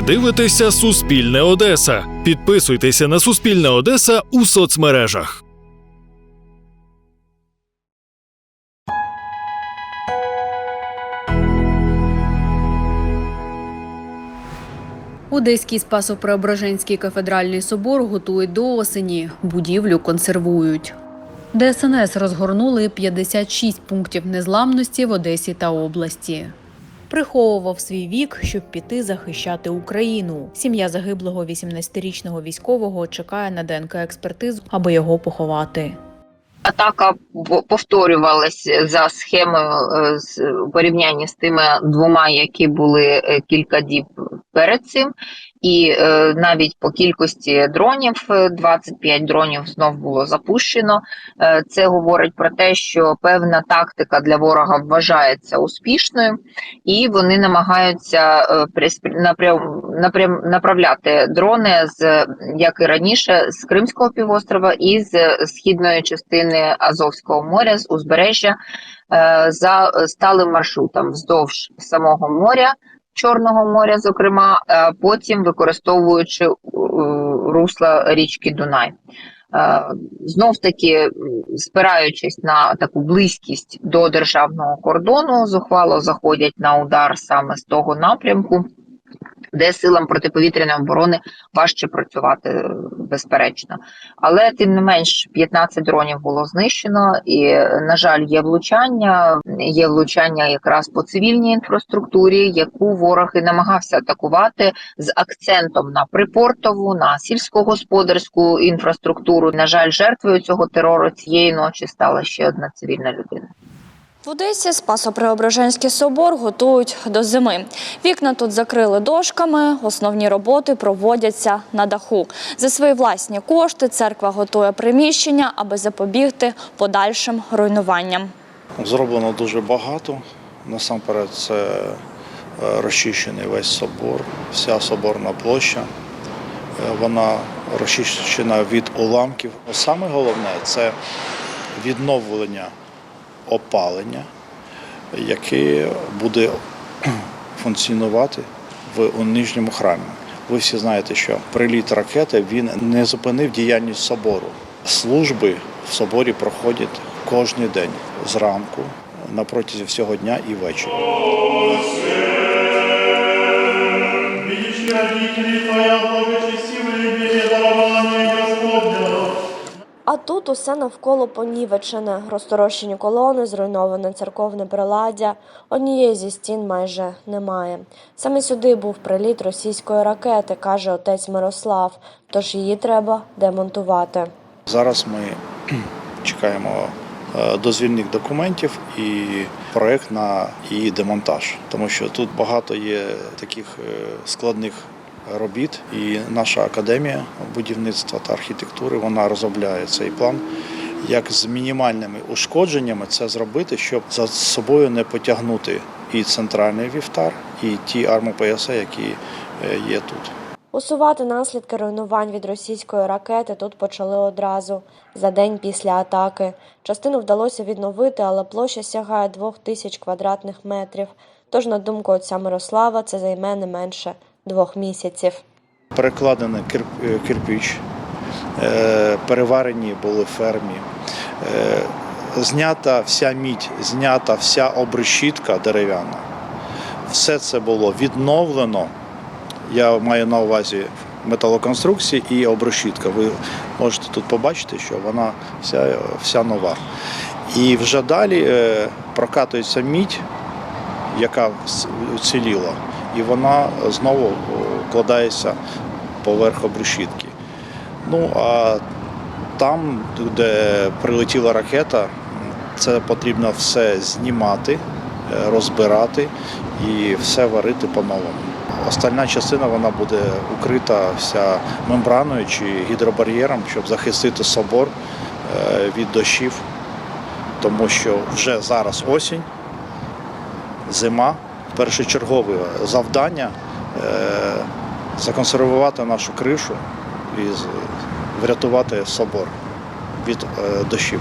Ви дивитеся Суспільне Одеса. Підписуйтеся на Суспільне Одеса у соцмережах. Одеський Спасо-Преображенський кафедральний собор готують до осені. Будівлю консервують. ДСНС розгорнули 56 пунктів незламності в Одесі та області. Приховував свій вік, щоб піти захищати Україну. Сім'я загиблого 18-річного військового чекає на ДНК експертизу, аби його поховати. атака повторювалась за схемою е, з порівняння з тими двома, які були е, кілька діб перед цим. І е, навіть по кількості дронів, е, 25 дронів знов було запущено. Е, це говорить про те, що певна тактика для ворога вважається успішною, і вони намагаються е, напрям, напрям, направляти дрони з як і раніше з Кримського півострова і з східної частини Азовського моря з узбережжя е, за сталим маршрутом вздовж самого моря. Чорного моря, зокрема, е, потім використовуючи е, русла річки Дунай. Е, Знов таки, спираючись на таку близькість до державного кордону, зухвало заходять на удар саме з того напрямку, де силам протиповітряної оборони важче працювати, е, безперечно. Але тим не менш 15 дронів було знищено, і на жаль, є влучання. Є влучання якраз по цивільній інфраструктурі, яку ворог і намагався атакувати з акцентом на припортову, на сільськогосподарську інфраструктуру. На жаль, жертвою цього терору цієї ночі стала ще одна цивільна людина. В Одесі Спасо-Преображенський собор готують до зими. Вікна тут закрили дошками, основні роботи проводяться на даху. За свої власні кошти церква готує приміщення, аби запобігти подальшим руйнуванням. Зроблено дуже багато. Насамперед, це е, розчищений весь собор, вся соборна площа. Е, Вона розчищена від уламків. Саме головне це відновлення опалення, яке буде функціонувати в нижньому храмі. Ви всі знаєте, що приліт ракети він не зупинив діяльність собору. Служби в соборі проходять кожен день зранку на протязі всього дня і вечора. Твоя А тут усе навколо понівечене, розторощені колони, зруйноване церковне приладдя. Однієї зі стін майже немає. Саме сюди був приліт російської ракети, каже отець Мирослав. Тож її треба демонтувати. Зараз ми чекаємо е, дозвільних документів і проект на її демонтаж, тому що тут багато є таких е, складних робіт, і наша академія будівництва та архітектури вона розробляє цей план. Як з мінімальними ушкодженнями це зробити, щоб за собою не потягнути і центральний вівтар, і ті армопояси, які е, є тут. Усувати наслідки руйнувань від російської ракети тут почали одразу за день після атаки. Частину вдалося відновити, але площа сягає двох тисяч квадратних метрів. Тож, на думку отця Мирослава, це займе не менше двох місяців. перекладений кир- е, е, переварені були фермі, е, знята вся мідь, знята вся обрешітка дерев'яна. Все це було відновлено. Я маю на увазі металоконструкції і обрешітка. Ви можете тут побачити, що вона вся, вся нова. І вже далі прокатується мідь, яка уціліла, і вона знову о, вкладається поверх обрешітки. Ну а там, де прилетіла ракета, це потрібно все знімати, е, розбирати і все варити по-новому. Остальна частина вона буде укрита вся мембраною чи гідробар'єром, щоб захистити собор е, від дощів, тому що вже зараз осінь, зима. Першочергове завдання е, законсервувати нашу кришу і врятувати собор від е, дощів.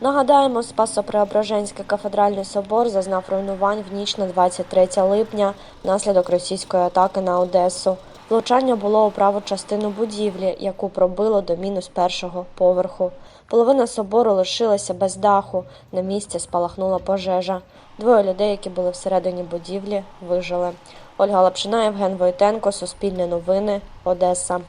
Нагадаємо, Спасо-Преображенський кафедральний собор зазнав руйнувань в ніч на 23 липня внаслідок російської атаки на Одесу. Влучання було у праву частину будівлі, яку пробило до мінус першого поверху. Половина собору лишилася без даху. На місці спалахнула пожежа. Двоє людей, які були всередині будівлі, вижили. Ольга Лапшина, Євген Войтенко, Суспільне новини, Одеса.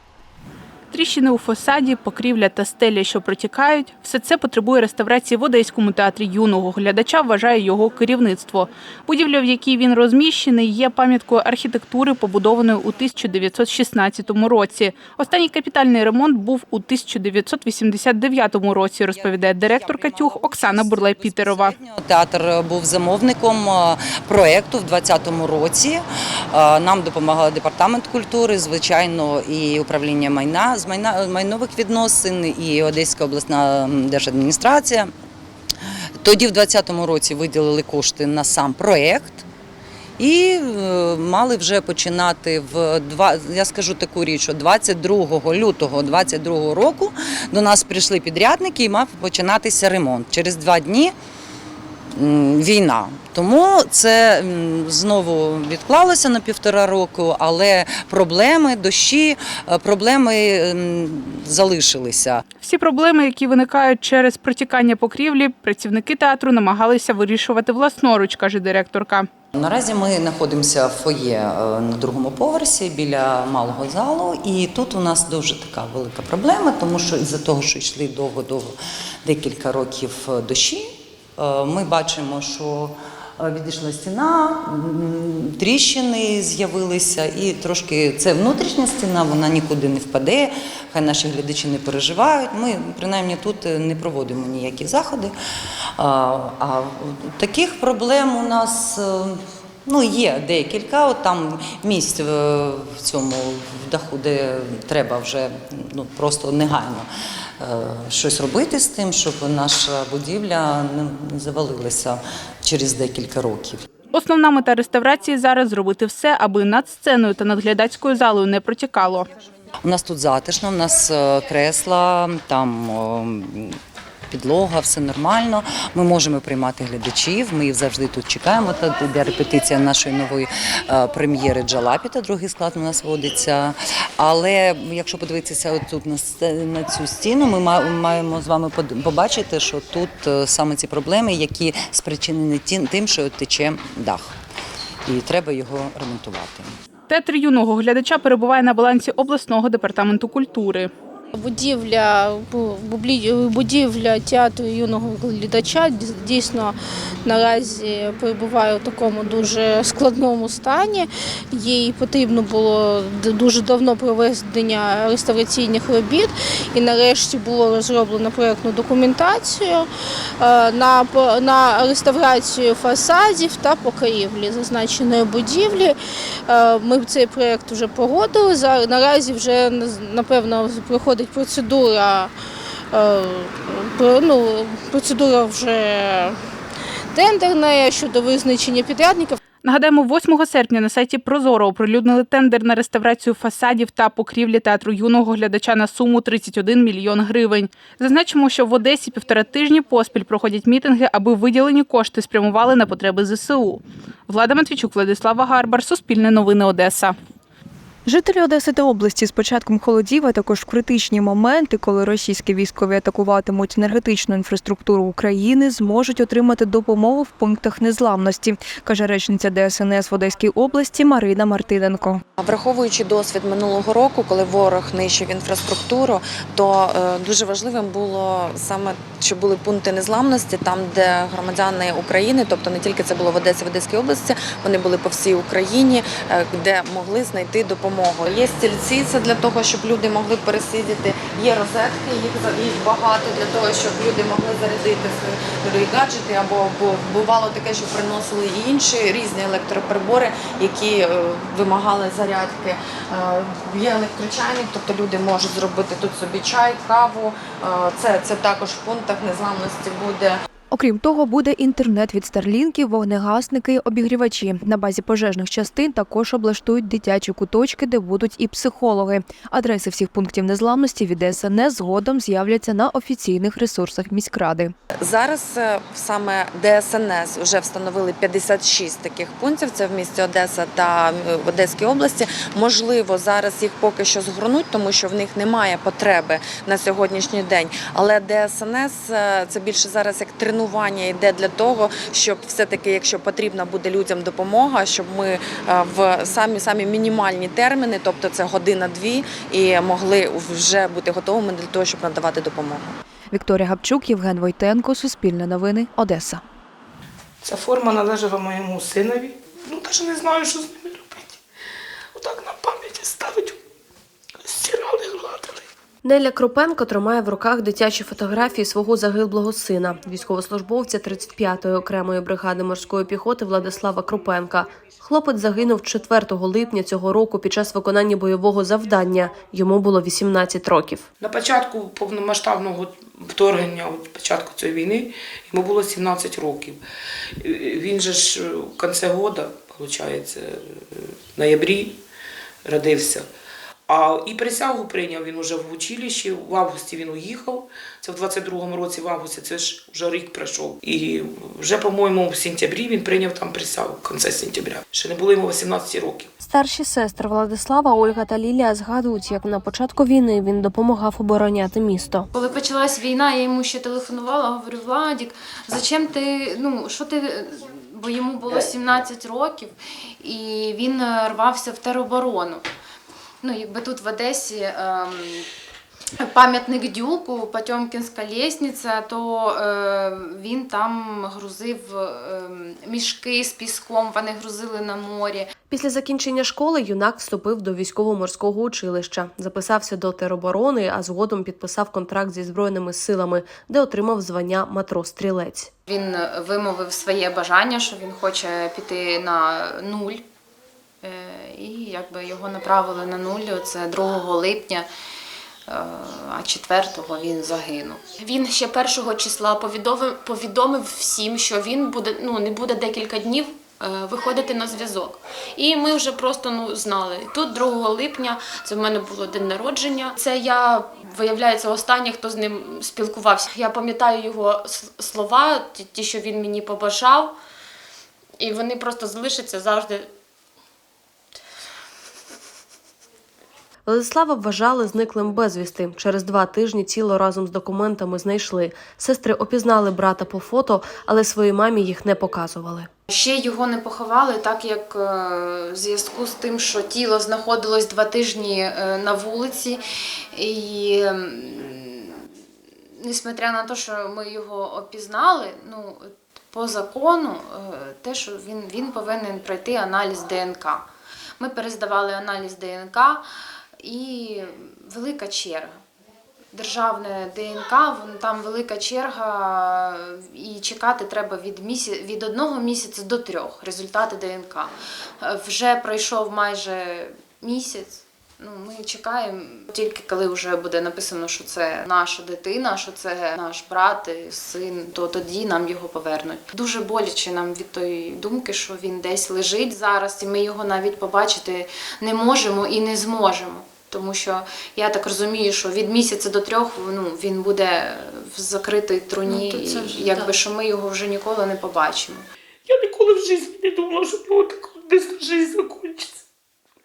Тріщини у фасаді, покрівля та стеля, що протікають, все це потребує реставрації в Одеському театрі юного глядача, вважає його керівництво. Будівля, в якій він розміщений, є пам'яткою архітектури, побудованої у 1916 році. Останній капітальний ремонт був у 1989 році, розповідає директорка тюг Оксана Бурлай-Пітерова. Театр був замовником проєкту в 2020 році. Нам допомагали департамент культури, звичайно, і управління майна з майна майнових відносин, і Одеська обласна держадміністрація. Тоді, в 2020 році, виділили кошти на сам проєкт. І е, мали вже починати в два. Я скажу таку річ, що 22 лютого 22 року до нас прийшли підрядники і мав починатися ремонт. Через два дні війна. Тому це знову відклалося на півтора року, але проблеми, дощі, е, проблеми залишилися. Всі проблеми, які виникають через протікання покрівлі, працівники театру намагалися вирішувати власноруч, каже директорка. Наразі ми знаходимося в фоє е, на другому поверсі біля малого залу, і тут у нас дуже така велика проблема, тому що із-за того, що йшли довго-довго декілька років е, дощі, ми бачимо, що е, відійшла стіна, тріщини з'явилися, і трошки це внутрішня стіна, вона нікуди не впаде. Хай наші глядачі не переживають. Ми принаймні тут е, не проводимо ніякі заходи. А, таких проблем у нас. е, Ну, є декілька, от там місць в, цьому в даху, де треба вже ну, просто негайно е, щось робити з тим, щоб наша будівля не, завалилася через декілька років. Основна мета реставрації зараз зробити все, аби над сценою та над глядацькою залою не протікало. У нас тут затишно, у нас е, кресла, там підлога, все нормально. Ми можемо приймати глядачів. Ми їх завжди тут чекаємо. Та йде репетиція нашої нової е, прем'єри Джалапіта. Другий склад у нас водиться. Але якщо подивитися от тут на цю стіну, ми маємо з вами побачити, що тут е, саме ці проблеми, які спричинені тим, що тече дах, і треба його ремонтувати. Театр юного глядача перебуває на балансі обласного департаменту культури. Будівля, будівля театру юного глядача дійсно наразі перебуває у такому дуже складному стані. Їй потрібно було дуже давно проведення реставраційних робіт, і нарешті було розроблено проєктну документацію е, на, на реставрацію фасадів та покрівлі зазначеної будівлі. Е, Ми цей проєкт вже погодили. Наразі вже напевно проходить процедура. е, Ну, процедура вже тендерна щодо визначення підрядників. Нагадаємо, 8 серпня на сайті Прозоро оприлюднили тендер на реставрацію фасадів та покрівлі театру юного глядача на суму 31 мільйон гривень. Зазначимо, що в Одесі півтора тижні поспіль проходять мітинги, аби виділені кошти спрямували на потреби ЗСУ. Влада Матвійчук, Владислава Гарбар, Суспільне новини Одеса. Жителі Одеси та області з початком холодів, а також в критичні моменти, коли російські військові атакуватимуть енергетичну інфраструктуру України, зможуть отримати допомогу в пунктах незламності, каже речниця ДСНС в Одеській області Марина Мартиненко. Враховуючи досвід минулого року, коли ворог нищив інфраструктуру, то е, дуже важливим було саме, щоб були пункти незламності, там, де громадяни України, тобто не тільки це було в Одесі, в Одеській області, вони були по всій Україні, е, де могли знайти допомогу. Є стільці, це для того, щоб люди могли пересидіти. Є розетки, їх їх багато для того, щоб люди могли зарядити свої гаджети, або бувало таке, що приносили і інші різні електроприбори, які е, вимагали зарядки. Е, Є електрочайник, тобто люди можуть зробити тут собі чай, каву. Е, Це, це також в пунктах незламності буде. Окрім того, буде інтернет від старлінків, вогнегасники, обігрівачі. На базі пожежних частин також облаштують дитячі куточки, де будуть і психологи. Адреси всіх пунктів незламності від ДСНС згодом з'являться на офіційних ресурсах міськради. Зараз е, саме ДСНС вже встановили 56 таких пунктів. Це в місті Одеса та в Одеській області. Можливо, зараз їх поки що згорнуть, тому що в них немає потреби на сьогоднішній день. Але ДСНС е, це більше зараз як тренування йде для того, щоб все-таки, якщо потрібна буде людям допомога, щоб ми е, в самі самі мінімальні терміни, тобто це година-дві, і могли вже бути готовими для того, щоб надавати допомогу. Вікторія Гапчук, Євген Войтенко, Суспільне новини, Одеса. Ця форма належала моєму синові. Ну, навіть не знаю, що з ними робити. Отак на пам'яті ставить, стирали, гладили. Неля Кропенко тримає в руках дитячі фотографії свого загиблого сина, військовослужбовця 35-ї окремої бригади морської піхоти Владислава Кропенка. Хлопець загинув 4 липня цього року під час виконання бойового завдання. Йому було 18 років. На початку повномасштабного вторгнення, от початку цієї війни, йому було 17 років. Він же ж в кінці року, виходить, в ноябрі родився. А і присягу прийняв він уже в училищі. В августі він уїхав. Це в 22-му році, в августі, це ж вже рік пройшов. І вже, по-моєму, в сентябрі він прийняв там присягу, в кінці сентября. Ще не було йому 18 років. Старші сестри Владислава, Ольга та Лілія згадують, як на початку війни він допомагав обороняти місто. Коли почалась війна, я йому ще телефонувала, говорю, Владік, зачем ти, ну, що ти, бо йому було 17 років, і він е, рвався в тероборону. Ну, якби тут в Одесі ем, пам'ятник Дюку, Потьомкінська лісниця, то е, він там грузив е, мішки з піском, вони грузили на морі. Після закінчення школи юнак вступив до військово-морського училища, записався до тероборони, а згодом підписав контракт зі збройними силами, де отримав звання матрос-стрілець. Він вимовив своє бажання, що він хоче піти на нуль. Е, І якби його направили на нуль, це 2 липня, е, а 4-го він загинув. Він ще 1 числа повідомив, повідомив всім, що він буде, ну, не буде декілька днів е, виходити на зв'язок. І ми вже просто ну, знали. Тут 2 липня, це в мене було день народження. Це я, виявляється, останній, хто з ним спілкувався. Я пам'ятаю його слова, ті, що він мені побажав, і вони просто залишаться завжди. Владислава вважали зниклим безвісти. Через два тижні тіло разом з документами знайшли. Сестри опізнали брата по фото, але своїй мамі їх не показували. Ще його не поховали, так як е, в зв'язку з тим, що тіло знаходилось два тижні е, на вулиці, і несмотря на те, що ми його опізнали, ну по закону, е, те, що він, він повинен пройти аналіз ДНК. Ми перездавали аналіз ДНК і велика черга. Державне ДНК, там велика черга, і чекати треба від місяця від одного місяця до трьох результати ДНК. Вже пройшов майже місяць. Ну, ми чекаємо тільки коли вже буде написано, що це наша дитина, що це наш брат, син, то тоді нам його повернуть. Дуже боляче нам від тої думки, що він десь лежить зараз, і ми його навіть побачити не можемо і не зможемо. Тому що я так розумію, що від місяця до трьох ну, він буде в закритій труні, Ну, це вже, якби так. що ми його вже ніколи не побачимо. Я ніколи в житті не думала, що в так десь життя закінчиться.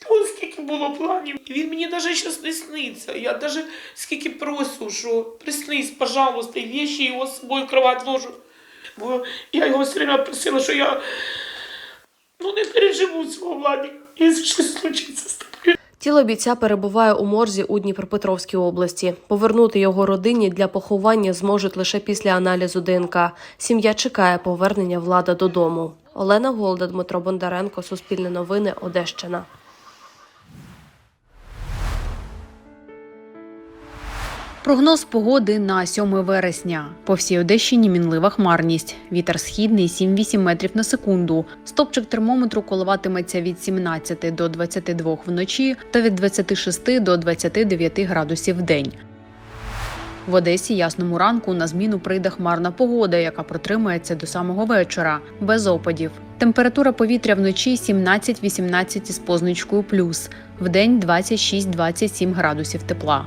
Ось скільки було планів. Він мені навіть зараз не сниться. Я навіть скільки просю, що приснись, пожалуйста, і вещи його з собою в кровать ложу. Бо я його все время просила, що я ну, не переживу цього Владіка, якщо щось случиться з тобою. Тіло бійця перебуває у морзі у Дніпропетровській області. Повернути його родині для поховання зможуть лише після аналізу ДНК. Сім'я чекає повернення влада додому. Олена Голда, Дмитро Бондаренко, Суспільне новини, Одещина. Прогноз погоди на 7 вересня. По всій Одещині мінлива хмарність. Вітер східний 7-8 метрів на секунду. Стопчик термометру коливатиметься від 17 до 22 вночі та від 26 до 29 градусів в день. В Одесі ясному ранку на зміну прийде хмарна погода, яка протримається до самого вечора, без опадів. Температура повітря вночі 17-18 із позначкою плюс, вдень 26-27 градусів тепла.